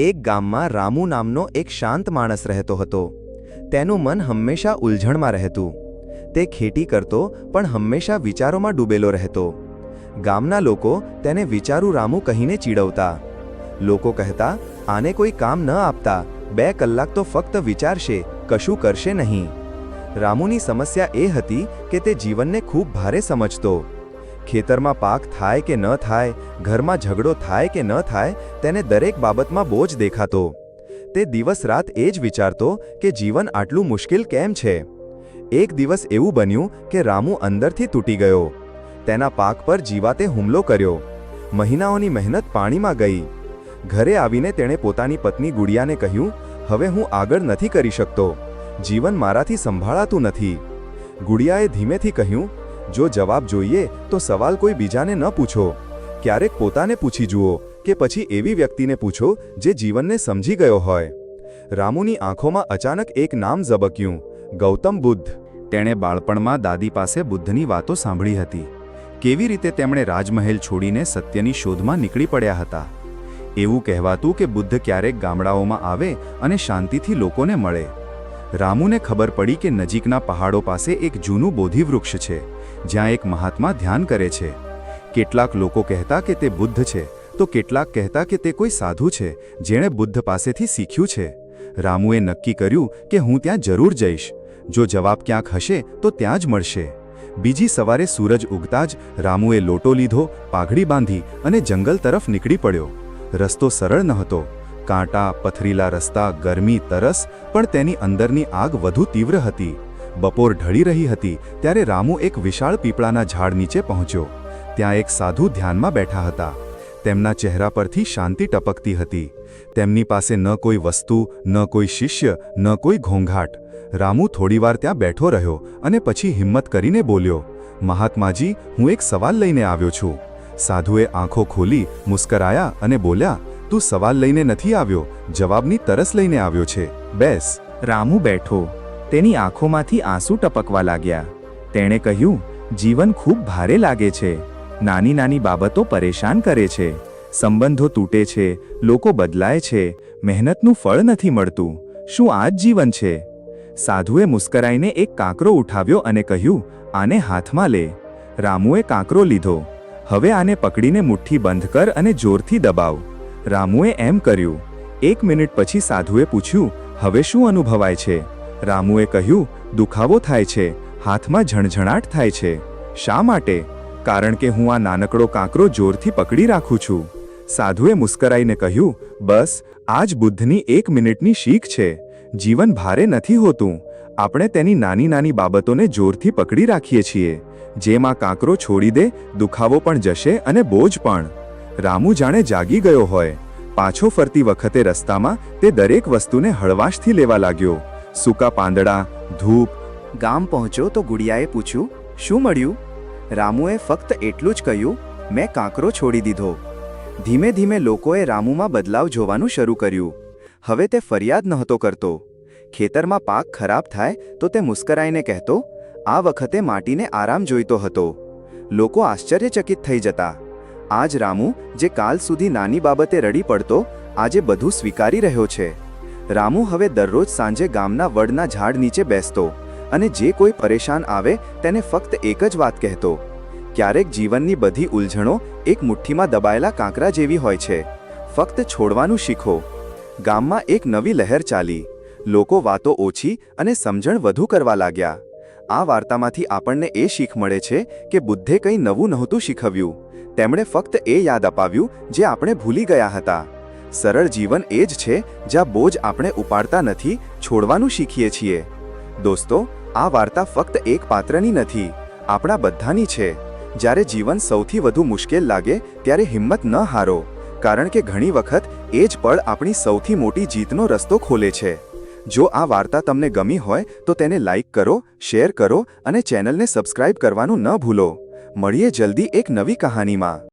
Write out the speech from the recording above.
એક ગામમાં રામુ નામનો એક શાંત માણસ રહેતો હતો. તેનું મન હંમેશા ઉલઝણમાં રહેતું. તે ખેતી કરતો, પણ હંમેશા વિચારોમાં ડૂબેલો રહેતો. ગામના લોકો તેને વિચારું રામુ કહીને ચીડવતા. લોકો કહેતા, આને કોઈ કામ ન આપતા. બે કલાક તો ફક્ત વિચારશે, કશું કરશે નહીં. રામુની સમસ્યા એ હતી કે તે જીવનને ખૂબ ભારે સમજતો. ખેતરમાં પાક થાય કે ન થાય, ઘરમાં ઝઘડો થાય કે ન થાય, તેને દરેક બાબતમાં બોજ દેખાતો. તે દિવસ રાત એ જ વિચારતો કે જીવન આટલું મુશ્કેલ કેમ છે? એક દિવસ એવું બન્યું કે રામુ અંદરથી તૂટી ગયો. તેના પાક પર જીવાતે હુમલો કર્યો. મહિનાઓની મહેનત પાણીમાં ગઈ. ઘરે આવીને તેણે પોતાની પત્ની ગુડિયાને કહ્યું, હવે હું આગળ નથી કરી શકતો. જીવન મારાથી સંભાળાતું નથી. ગુડિયાએ ધીમેથી કહ્યું જો જવાબ જોઈએ તો સવાલ કોઈ બીજાને ન પૂછો. ક્યારેક પોતાને પૂછી જુઓ કે પછી એવી વ્યક્તિને પૂછો જે જીવનને સમજી ગયો હોય. રામુની આંખોમાં અચાનક એક નામ ઝબક્યું, ગૌતમ બુદ્ધ. તેણે બાળપણમાં દાદી પાસે બુદ્ધની વાતો સાંભળી હતી. કેવી રીતે તેમણે રાજમહેલ છોડીને સત્યની શોધમાં નીકળી પડ્યા હતા? એવું કહેવાતું કે બુદ્ધ ક્યારેક ગામડાઓમાં આવે અને શાંતિથી લોકોને મળે. રામુને ખબર પડી કે નજીકના પહાડો પાસે એક જૂનું બોધિવૃક્ષ છે, જ્યાં એક મહાત્મા ધ્યાન કરે છે. કેટલાક લોકો કહેતા કે તે બુદ્ધ છે, તો કેટલાક કહેતા કે તે કોઈ સાધુ છે, જેણે બુદ્ધ પાસેથી શીખ્યું છે. રામુએ નક્કી કર્યું કે હું ત્યાં જરૂર જઈશ. જો જવાબ ક્યાંક હશે, તો ત્યાં જ મળશે. બીજી સવારે સૂરજ ઉગતા જ રામુએ લોટો લીધો, પાઘડી બાંધી અને જંગલ તરફ નીકળી પડ્યો. રસ્તો સરળ નહોતો કાંટા, પથરીલા રસ્તા, ગરમી, તરસ, પણ તેની અંદરની આગ વધુ તીવ્ર હતી. બપોર ઢળી રહી હતી ત્યારે રામુ એક વિશાળ પીપળાના ઝાડ નીચે પહોંચ્યો. ત્યાં એક સાધુ ધ્યાનમાં બેઠા હતા. તેમના ચહેરા પરથી શાંતિ ટપકતી હતી. તેમની પાસે ન કોઈ વસ્તુ, ન કોઈ શિષ્ય, ન કોઈ ઘોંઘાટ. રામુ થોડીવાર ત્યાં બેઠો રહ્યો અને પછી હિંમત કરીને બોલ્યો, મહાત્માજી, હું એક સવાલ લઈને આવ્યો છું. સાધુએ આંખો ખોલી, મુસ્કરાયા અને બોલ્યા તું સવાલ લઈને નથી આવ્યો, જવાબની તરસ લઈને આવ્યો છે. બેસ. રામુ બેઠો. તેની આંખોમાંથી આંસુ ટપકવા લાગ્યા. તેણે કહ્યું, જીવન ખૂબ ભારે લાગે છે. નાની નાની બાબતો પરેશાન કરે છે. સંબંધો તૂટે છે, લોકો બદલાય છે, મહેનતનું ફળ નથી મળતું. શું આ જ જીવન છે? સાધુએ મુસ્કરાઈને એક કાંકરો ઉઠાવ્યો અને કહ્યું, આને હાથમાં લે. રામુએ કાંકરો લીધો. હવે આને પકડીને મુઠ્ઠી બંધ કર અને જોરથી દબાવ. રામુએ એમ કર્યું. એક મિનિટ પછી સાધુએ પૂછ્યું, હવે શું અનુભવાય છે? રામુએ કહ્યું, દુખાવો થાય છે, હાથમાં ઝણઝણાટ થાય છે. શા માટે? કારણ કે હું આ નાનકડો કાંકરો જોરથી પકડી રાખું છું. સાધુએ મુસ્કરાઈને કહ્યું, બસ આ જ બુદ્ધની એક મિનિટની શીખ છે. જીવન ભારે નથી હોતું. આપણે તેની નાની નાની બાબતોને જોરથી પકડી રાખીએ છીએ. જેમાં કાંકરો છોડી દે, દુખાવો પણ જશે અને બોજ પણ. રામુ જાણે જાગી ગયો હોય. પાછો ફરતી વખતે રસ્તામાં તે દરેક વસ્તુને હળવાશથી લેવા લાગ્યો. સૂકા પાંદડા, ધૂપ. ગામ પહોંચ્યો તો ગુડિયાએ પૂછ્યું, શું મળ્યું? રામુએ ફક્ત એટલું જ કહ્યું, મેં કાંકરો છોડી દીધો. ધીમે ધીમે લોકોએ રામુમાં બદલાવ જોવાનું શરૂ કર્યું. હવે તે ફરિયાદ નહોતો કરતો. ખેતરમાં પાક ખરાબ થાય તો તે મુસ્કરાઈને કહેતો, આ વખતે માટીને આરામ જોઈતો હતો. લોકો આશ્ચર્યચકિત થઈ જતા. આજ રામુ, જે કાલ સુધી નાની બાબતે રડી પડતો, આજે બધું સ્વીકારી રહ્યો છે. રામુ હવે દરરોજ સાંજે ગામના વડના ઝાડ નીચે બેસતો અને જે કોઈ પરેશાન આવે તેને ફક્ત એક જ વાત કહેતો. ક્યારેક જીવનની બધી ઉલઝણો એક મુઠ્ઠીમાં દબાયેલા કાંકરા જેવી હોય છે. ફક્ત છોડવાનું શીખો. ગામમાં એક નવી લહેર ચાલી. લોકો વાતો ઓછી અને સમજણ વધુ કરવા લાગ્યા. આ વાર્તામાંથી આપણને એ શીખ મળે છે કે બુદ્ધે કંઈ નવું નહોતું શીખવ્યું. તેમણે ફક્ત એ યાદ અપાવ્યું જે આપણે ભૂલી ગયા હતા. સરળ જીવન એ જ છે જ્યાં બોજ આપણે ઉપાડતા નથી, છોડવાનું શીખીએ છીએ. દોસ્તો, આ વાર્તા ફક્ત એક પાત્રની નથી, આપણા બધાની છે. જ્યારે જીવન સૌથી વધુ મુશ્કેલ લાગે, ત્યારે હિંમત ન હારો, કારણ કે ઘણી વખત એ જ પળ આપણી સૌથી મોટી જીતનો રસ્તો ખોલે છે. જો આ વાર્તા તમને ગમી હોય, તો તેને લાઇક કરો, શેર કરો અને ચેનલને સબસ્ક્રાઇબ કરવાનું ન ભૂલો. મળીએ જલ્દી એક નવી કહાનીમાં.